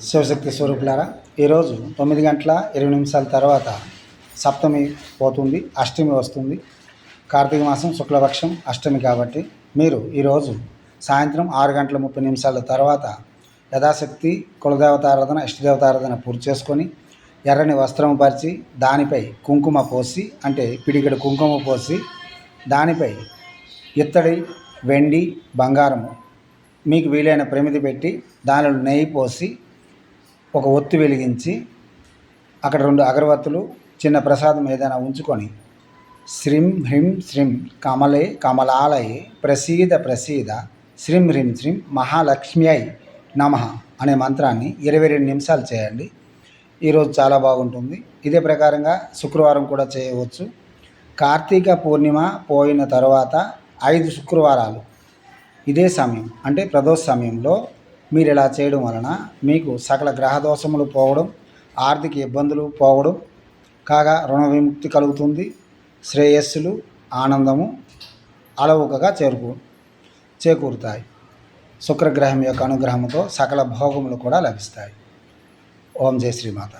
శివశక్తి స్వరూపులారా ఈరోజు తొమ్మిది గంటల ఇరవై నిమిషాల తర్వాత సప్తమి పోతుంది అష్టమి వస్తుంది. కార్తీక మాసం శుక్లపక్షం అష్టమి కాబట్టి మీరు ఈరోజు సాయంత్రం ఆరు గంటల ముప్పై నిమిషాల తర్వాత యథాశక్తి కులదేవతారాధన ఇష్టదేవతారాధన పూర్తి చేసుకొని ఎర్రని వస్త్రం పరిచి దానిపై కుంకుమ పోసి అంటే పిడికెడు కుంకుమ పోసి దానిపై ఇత్తడి వెండి బంగారము మీకు వీలైన ప్రమిది పెట్టి దానిలో నెయ్యి పోసి ఒక ఒత్తి వెలిగించి అక్కడ రెండు అగరవత్తులు చిన్న ప్రసాదం ఏదైనా ఉంచుకొని శ్రీం హ్రీం శ్రీం కమలే కమలాలయే ప్రసీద ప్రసీద శ్రీం హ్రీం శ్రీం మహాలక్ష్మ్యై నమ అనే మంత్రాన్ని ఇరవై రెండు నిమిషాలు చేయండి. ఈరోజు చాలా బాగుంటుంది. ఇదే ప్రకారంగా శుక్రవారం కూడా చేయవచ్చు. కార్తీక పూర్ణిమ పోయిన తర్వాత ఐదు శుక్రవారాలు. ఇదే సమయం అంటే ప్రదోష సమయంలో మీరు ఇలా చేయడం వలన మీకు సకల గ్రహ దోషములు పోవడం ఆర్థిక ఇబ్బందులు పోవడం కాగా రుణ విముక్తి కలుగుతుంది శ్రేయస్సులు ఆనందము అలవుకగా చేరుకు చేకూరుతాయి. శుక్రగ్రహం యొక్క అనుగ్రహంతో సకల భోగములు కూడా లభిస్తాయి. ఓం జయ శ్రీమాత.